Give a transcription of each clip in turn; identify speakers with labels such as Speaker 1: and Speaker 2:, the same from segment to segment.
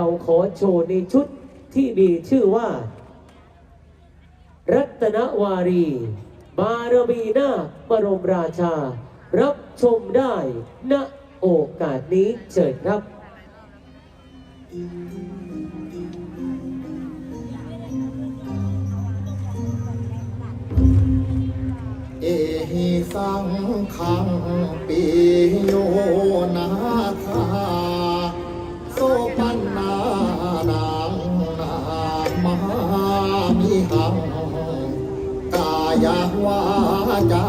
Speaker 1: เราขอโชว์ในชุดที่มีชื่อว่า รัตนวารี บารมีนาบรมราชา รับชมได้ณโอกาสนี้เชิญครับ
Speaker 2: เอหิสังขังปิ วาจา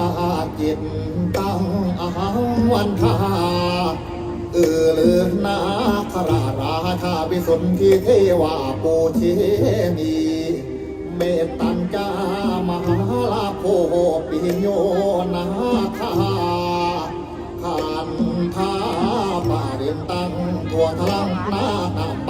Speaker 2: จิตตั้งอหังวันทาเออเลือนาคราราชาวิสุทธิเทวาปูเชมีเมตตัญจามหาลาโภปิโยนาคาขันธาปารินตังตัวทลังนาตา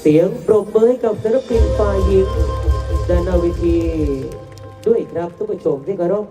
Speaker 1: เสียงปรบมือให้กับศิลปินฝ่ายหญิงด้านหน้าเวทีด้วยครับทุกผู้ชมที่เคารพ